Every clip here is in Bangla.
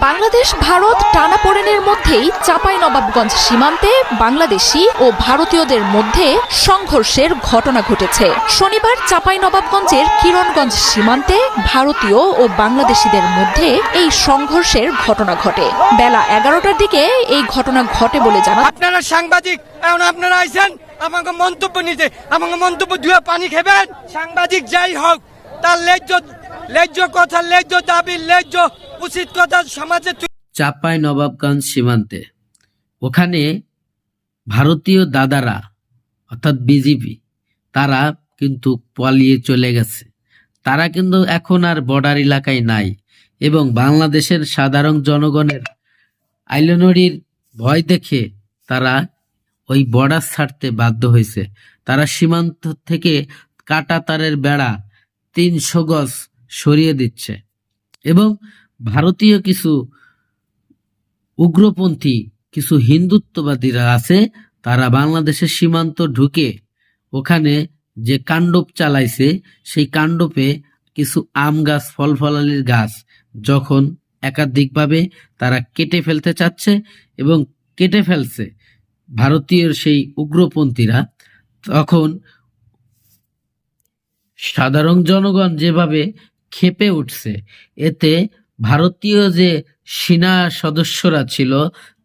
বাংলাদেশ, ভারত টানাপোড়েনের মধ্যেই চাপাই নবাবগঞ্জ সীমান্তে বাংলাদেশি ও ভারতীয়দের মধ্যে সংঘর্ষের ঘটনা ঘটেছে। শনিবার চাপাই নবাবগঞ্জের কিরণগঞ্জ সীমান্তে ভারতীয় ও বাংলাদেশিদের মধ্যে এই সংঘর্ষের ঘটনা ঘটে। বেলা এগারোটার দিকে এই ঘটনা ঘটে বলে জানা আপনারা সাংবাদিক, এখন আপনারা আইছেন, আমাকে মন্তব্য নিতে, আমাকে মন্তব্য ধুয়ে পানি খেবেন। সাংবাদিক যাই হোক, তার লেজ্জ লেজ্জ কথা, লেজ্জ দাবি, লেজ্জ উচিত কথা সমাজে চাপাই নবাবগঞ্জ সীমান্তে। ওখানে ভারতীয় দাদারা, অর্থাৎ বিজেপি, তারা কিন্তু পালিয়ে চলে গেছে। তারা কিন্তু এখন আর বর্ডার এলাকায় নাই এবং বাংলাদেশের সাধারণ জনগণের আইলনড়ির ভয় দেখে তারা ওই বর্ডার ছাড়তে বাধ্য হয়েছে। তারা সীমান্ত থেকে কাটা তারের বেড়া তিনশো গজ সরিয়ে দিচ্ছে। এবং ভারতীয় কিছু উগ্রপন্থী, কিছু হিন্দুত্ববাদীরা আছে, তারা বাংলাদেশের সীমান্ত ঢুকে ওখানে যে কাণ্ডপ চালাইছে, সেই কাণ্ডপে কিছু আম গাছ ফল ফলালির গাছ যখন একাধিকভাবে তারা কেটে ফেলতে চাচ্ছে এবং কেটে ফেলছে ভারতীয় সেই উগ্রপন্থীরা, তখন সাধারণ জনগণ যেভাবে ক্ষেপে উঠছে। এতে ভারতীয় যে সেনা সদস্যরা ছিল,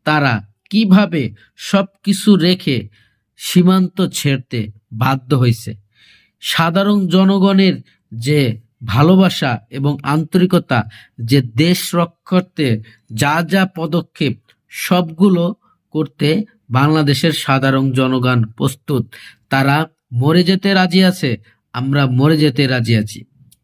তারা কীভাবে সব কিছু রেখে সীমান্ত ছেড়তে বাধ্য হয়েছে? সাধারণ জনগণের যে ভালোবাসা এবং আন্তরিকতা, যে দেশ রক্ষার্থে যা যা পদক্ষেপ, সবগুলো করতে বাংলাদেশের সাধারণ জনগণ প্রস্তুত। তারা মরে যেতে রাজি আছে, আমরা মরে যেতে রাজি আছি।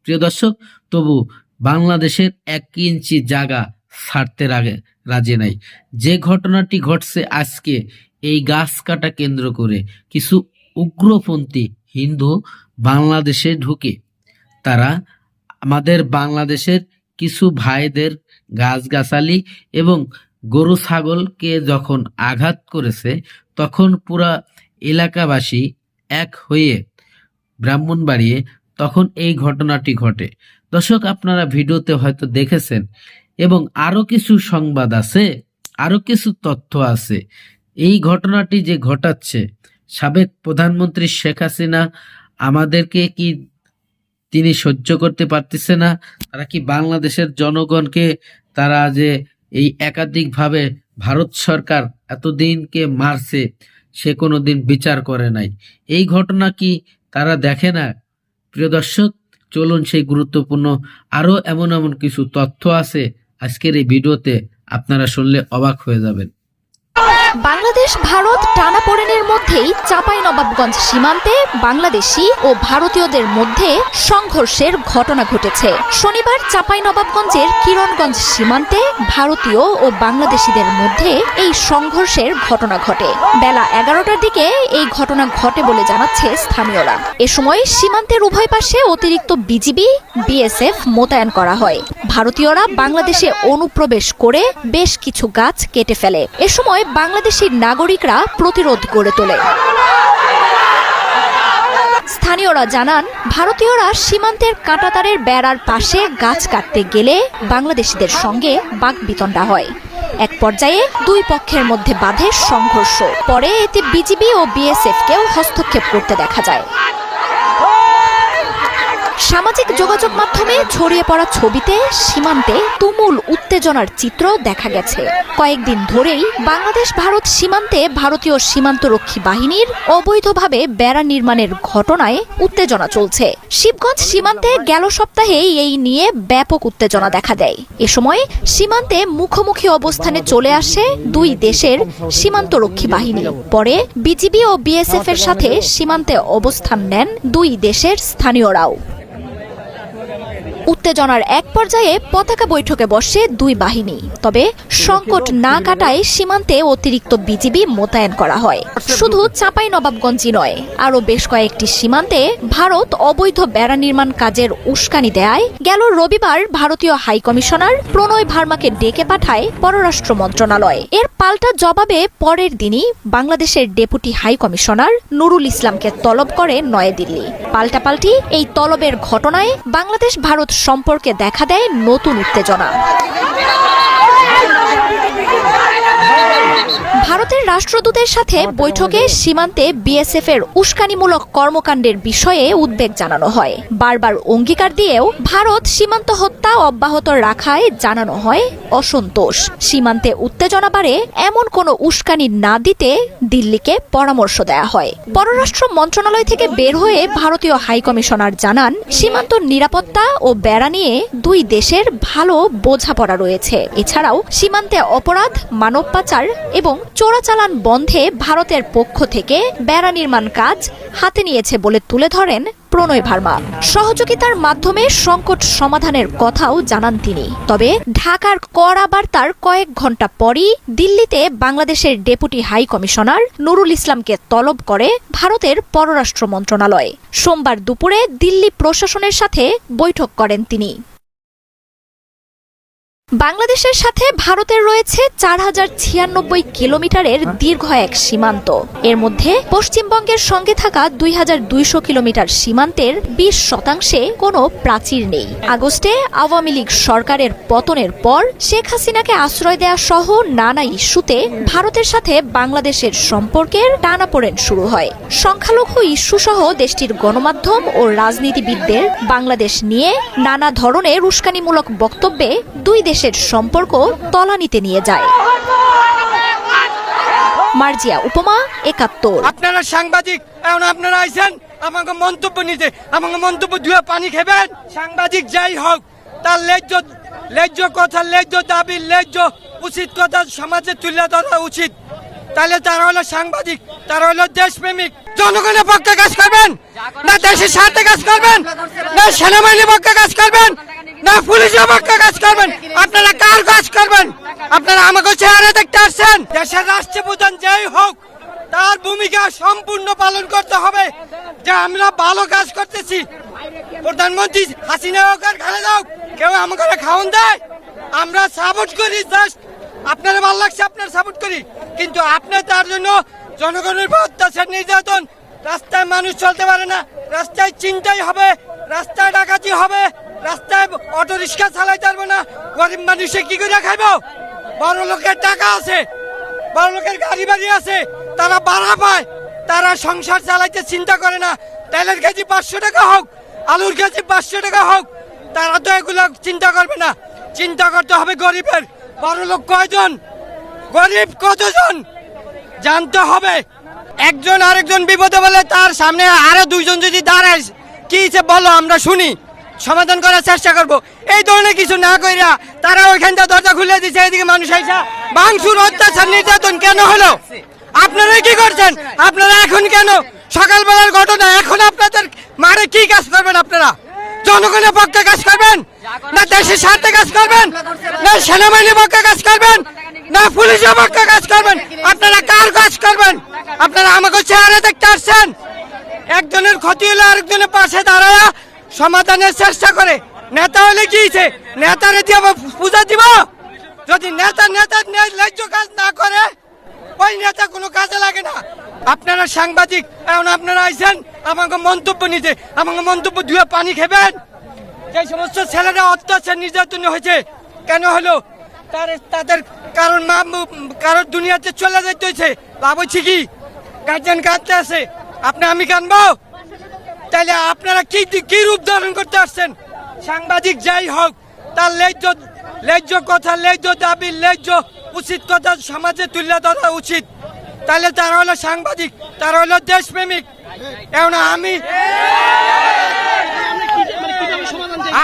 প্রিয় দর্শক, তবু বাংলাদেশের এক ইঞ্চি জায়গা ছাড়তে রাগে, রাজি নাই। যে ঘটনাটি ঘটছে আজকে, এই গাছ কাটা কেন্দ্র করে কিছু উগ্রপন্থী হিন্দু বাংলাদেশে ঢুকে। তারা আমাদের বাংলাদেশের কিছু ভাইদের গাছগাছালি এবং গরু ছাগলকে যখন আঘাত করেছে, তখন পুরা এলাকাবাসী এক হয়ে ব্রাহ্মণবাড়িয়ে তখন এই ঘটনাটি ঘটে। দর্শক, আপনারা ভিডিওতে হয়তো দেখেছেন এবং আরও কিছু সংবাদ আছে, আরও কিছু তথ্য আছে। এই ঘটনাটি যে ঘটাচ্ছে, সাবেক প্রধানমন্ত্রী শেখ হাসিনা আমাদেরকে কি তিনি সহ্য করতে পারতেছে না? তারা কি বাংলাদেশের জনগণকে তারা যে এই একাধিকভাবে ভারত সরকার এতদিনকে মারছে, সে কোনোদিন বিচার করে নাই। এই ঘটনা কি তারা দেখে না? প্রিয় দর্শক, চলুন সেই গুরুত্বপূর্ণ আরও এমন এমন কিছু তথ্য আছে আজকের এই ভিডিওতে আপনারা শুনলে অবাক হয়ে যাবেন। বাংলাদেশ, ভারত টানাপোড়েনের মধ্যেই চাপাই নবাবগঞ্জ সীমান্তে বাংলাদেশি ও ভারতীয়দের মধ্যে সংঘর্ষের ঘটনা ঘটেছে। শনিবার চাপাই নবাবগঞ্জের কিরণগঞ্জ সীমান্তে ভারতীয় ও বাংলাদেশিদের মধ্যে এই সংঘর্ষের ঘটনা ঘটে। বেলা এগারোটার দিকে এই ঘটনা ঘটে বলে জানাচ্ছে স্থানীয়রা। এ সময় সীমান্তের উভয় পাশে অতিরিক্ত বিজিবি, বিএসএফ মোতায়েন করা হয়। ভারতীয়রা বাংলাদেশে অনুপ্রবেশ করে বেশ কিছু গাছ কেটে ফেলে। এ সময় বাংলাদেশি নাগরিকরা প্রতিরোধ গড়ে তোলে। স্থানীয়রা জানান, ভারতীয়রা সীমান্তের কাঁটাতারের বেড়ার পাশে গাছ কাটতে গেলে বাংলাদেশিদের সঙ্গে বাকবিতণ্ডা হয়। এক পর্যায়ে দুই পক্ষের মধ্যে বাধে সংঘর্ষ। পরে এতে বিজিবি ও বিএসএফকেও হস্তক্ষেপ করতে দেখা যায়। সামাজিক যোগাযোগ মাধ্যমে ছড়িয়ে পড়া ছবিতে সীমান্তে তুমুল উত্তেজনার চিত্র দেখা গেছে। কয়েকদিন ধরেই বাংলাদেশ ভারত সীমান্তে ভারতীয় সীমান্তরক্ষী বাহিনীর অবৈধভাবে বেড়া নির্মাণের ঘটনায় উত্তেজনা চলছে। শিবগঞ্জ সীমান্তে গেল সপ্তাহে এই নিয়ে ব্যাপক উত্তেজনা দেখা দেয়। এ সময় সীমান্তে মুখোমুখি অবস্থানে চলে আসে দুই দেশের সীমান্তরক্ষী বাহিনী। পরে বিজিবি ও বিএসএফ এর সাথে সীমান্তে অবস্থান নেন দুই দেশের স্থানীয়রাও। উত্তেজনার এক পর্যায়ে পতাকা বৈঠকে বসে দুই বাহিনী। তবে সংকট না কাটায় সীমান্তে অতিরিক্ত বিজিবি মোতায়েন করা হয়। শুধু চাপাই নবাবগঞ্জই নয়, আরও বেশ কয়েকটি সীমান্তে ভারত অবৈধ বেড়া নির্মাণ কাজের উস্কানি দেয়। গেল রবিবার ভারতীয় হাই কমিশনার প্রণয় ভার্মাকে ডেকে পাঠায় পররাষ্ট্র মন্ত্রণালয়। এর পাল্টা জবাবে পরের দিনই বাংলাদেশের ডেপুটি হাই কমিশনার নুরুল ইসলামকে তলব করে নয়াদিল্লি। পাল্টাপাল্টি এই তলবের ঘটনায় বাংলাদেশ ভারত সম্পর্কে দেখা দেয় নতুন উত্তেজনা। ভারতের রাষ্ট্রদূতের সাথে বৈঠকে সীমান্তে বিএসএফ এর উস্কানিমূলক কর্মকাণ্ডের বিষয়ে উদ্বেগ জানানো হয়। বারবার অঙ্গীকার দিয়েও ভারত সীমান্ত হত্যা অব্যাহত রাখায় জানানো হয় অসন্তোষ। সীমান্তে উত্তেজনা বাড়ে এমন কোনো উস্কানি না দিতে দিল্লিকে পরামর্শ দেয়া হয়। পররাষ্ট্র মন্ত্রণালয় থেকে বের হয়ে ভারতীয় হাইকমিশনার জানান, সীমান্ত নিরাপত্তা ও বেড়া নিয়ে দুই দেশের ভালো বোঝাপড়া রয়েছে। এছাড়াও সীমান্তে অপরাধ মানব পাচার এবং চোরাচালান বন্ধে ভারতের পক্ষ থেকে বেড়া নির্মাণ কাজ হাতে নিয়েছে বলে তুলে ধরেন প্রণয় ভার্মা। সহযোগিতার মাধ্যমে সংকট সমাধানের কথাও জানান তিনি। তবে ঢাকার কড়া বার্তার কয়েক ঘণ্টা পরই দিল্লিতে বাংলাদেশের ডেপুটি হাই কমিশনার নুরুল ইসলামকে তলব করে ভারতের পররাষ্ট্র মন্ত্রণালয়। সোমবার দুপুরে দিল্লি প্রশাসনের সাথে বৈঠক করেন তিনি। বাংলাদেশের সাথে ভারতের রয়েছে চার হাজার ছিয়ানব্বই কিলোমিটারের দীর্ঘ এক সীমান্ত। এর মধ্যে পশ্চিমবঙ্গের সঙ্গে থাকা দুই হাজার দুইশো কিলোমিটার সীমান্তের বিশ শতাংশে কোনো প্রাচীর নেই। আগস্টে আওয়ামী লীগ সরকারের পতনের পর শেখ হাসিনাকে আশ্রয় দেয়া সহ নানা ইস্যুতে ভারতের সাথে বাংলাদেশের সম্পর্কের টানাপোড়েন শুরু হয়। সংখ্যালঘু ইস্যু সহ দেশটির গণমাধ্যম ও রাজনীতিবিদদের বাংলাদেশ নিয়ে নানা ধরনের উস্কানিমূলক বক্তব্যে দুই দেশের সম্পর্ক তলানিতে নিয়ে যায়। মার্জিয়া উপমা, একাত্তর। আপনারা সাংবাদিক, এখন আপনারা আইছেন, আমাকে মন্তব্য নিতে আমাকে মন্তব্য ধুয়ে পানি খেবেন। সাংবাদিক যাই হোক, তার লেজ্জ লেজ্জ কথা, লেজ্জ দাবি, লেজ্জ উচিত কথা সমাজে তুলে ধরা উচিত। তাহলে তারা হলো সাংবাদিক, তারা হলো দেশপ্রেমিক। জনগণের পক্ষে কাজ করবেন, না দেশের স্বার্থে কাজ করবেন, না সেনাবাহিনীর পক্ষে কাজ করবেন না পুলিশের পক্ষে কাজ করবেন। আপনারা কার কাজ করবেন? আপনারা আমাকে চেহারা দেখতে আসছেন? দেশের রাষ্ট্রপ্রধান যেই হোক, তার ভূমিকা সম্পূর্ণ পালন করতে হবে। যে আমরা ভালো কাজ করতেছি। প্রধানমন্ত্রী হাসিনা হোক আর খালেদা হোক, কেউ আমাকে খাওয়ান দেয়। আমরা সাপোর্ট করি জাস্ট আপনার ভালো লাগছে, আপনার সাপোর্ট করি। কিন্তু আপনি তার জন্য জনগণের অত্যাচার, নির্যাতন, রাস্তায় মানুষ চলতে পারে না। রাস্তায় চিন্তাই হবে, রাস্তায় ডাকাতি হবে। রাস্তায় অটো রিক্সা চালাইতে পারব না গরিব মানুষে কি করে খাইব? বড় লোকের টাকা আছে, বড় লোকের গাড়ি বাড়ি আছে, তারা ভাড়া পায়, তারা সংসার চালাইতে চিন্তা করে না। তেলের কেজি পাঁচশো টাকা হোক, আলুর কেজি পাঁচশো টাকা হোক, তারা তো এগুলো চিন্তা করবে না। চিন্তা করতে হবে গরিবের। বড় লোক কয়জন? গরিব কতজন? জানতে হবে। একজন আরেকজন বিপদে বলে তার সামনে আরও দুইজন যদি দাঁড়ায়, কি বলো আমরা শুনি। সমাধান করার চেষ্টা করব। এই ধরনের কিছু না কইরা তারা ওইখান থেকে দরজা খুলে দিচ্ছে এদিকে মানুষ আইসা বাংসুর অত্যাচার, নির্যাতন কেন হলো? আপনারা কি করছেন? আপনারা এখন কেন? সকালবেলার ঘটনা, এখন আপনাদের মারে কি কাজ করবেন আপনারা? জনগণের পক্ষে কাজ করবেন? না দেশের স্বার্থে কাজ করবেন? না সেনাবাহিনীর পক্ষে কাজ করবেন? না পুলিশের পক্ষে কাজ করবেন? আপনারা কার কাজ করবেন? আপনারা আমাকে চেহারা দেখতে আসছেন? একজনের ক্ষতি হলে আরেকজনের পাশে দাঁড়ায়া সমাধানের চেষ্টা করে। নেতা হলে কি? নেতারে দিয়ে পূজা দিব? যদি নেতা নেতা ন্যায্য কাজ না করে, ওই নেতা কোনো কাজে লাগে না। আপনারা সাংবাদিক, এখন আপনারা আইছেন, আমাকে মন্তব্য নিতে। আমাকে মন্তব্য ধুয়ে পানি খেবেন। যে সমস্ত ছেলেরা অত্যাচার নির্যাতন হয়েছে, কেন হলো? তার, তাদের কারণ মা কারোর দুনিয়াতে চলে যেতে হয়েছে। ভাবছি কি গার্জেন কাঁদতে আছে। আপনি আমি কানবো? তাহলে আপনারা কি কি রূপ ধারণ করতে আসছেন? সাংবাদিক যাই হোক, তার লেজ্জ লেজ্জ কথা, লেজ্জ দাবি, লেজ্জ উচিত কথা সমাজে তুলে ধরা উচিত। তাহলে তারা হলো সাংবাদিক, তারা হলো দেশপ্রেমিক। এখন আমি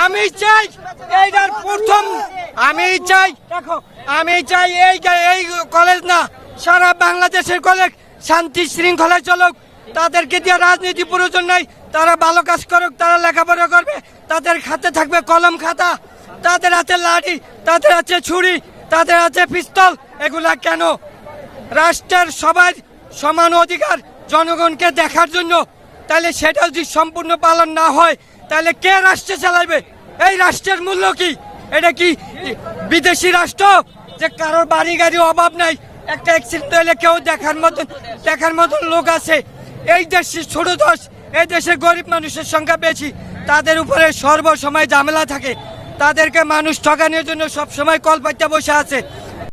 আমি চাই এইটার প্রথম আমি চাই দেখো, আমি চাই এই এই কলেজ না, সারা বাংলাদেশের কলেজ শান্তি শৃঙ্খলায় চলুক। তাদেরকে দিয়ে রাজনীতি প্রয়োজন নাই। তারা ভালো কাজ করুক, তারা লেখাপড়া করবে, তাদের হাতে থাকবে কলম খাতা, তাদের হাতে লাঠি, তাদের আছে ছুরি, তাদের আছে পিস্তল, এগুলা কেন? রাষ্ট্রের সবার সমান অধিকার জনগণকে দেখার জন্য। তাহলে সেটা যদি সম্পূর্ণ পালন না হয় তাহলে কে রাষ্ট্র চালাবে এই রাষ্ট্রের মূল্য কি? এটা কি বিদেশি রাষ্ট্র? যে কারোর বাড়ি গাড়ি অভাব নাই, একটা অ্যাক্সিডেন্ট হলে কেউ দেখার মতন দেখার মতন লোক আছে। এই দেশের ছোট দোষ এই দেশে গরিব মানুষের সংখ্যা বেশি, তাদের উপরে সর্বসময় ঝামেলা থাকে। তাদেরকে মানুষ ঠকানোর জন্য সবসময় কল পাইতে বসে আছে।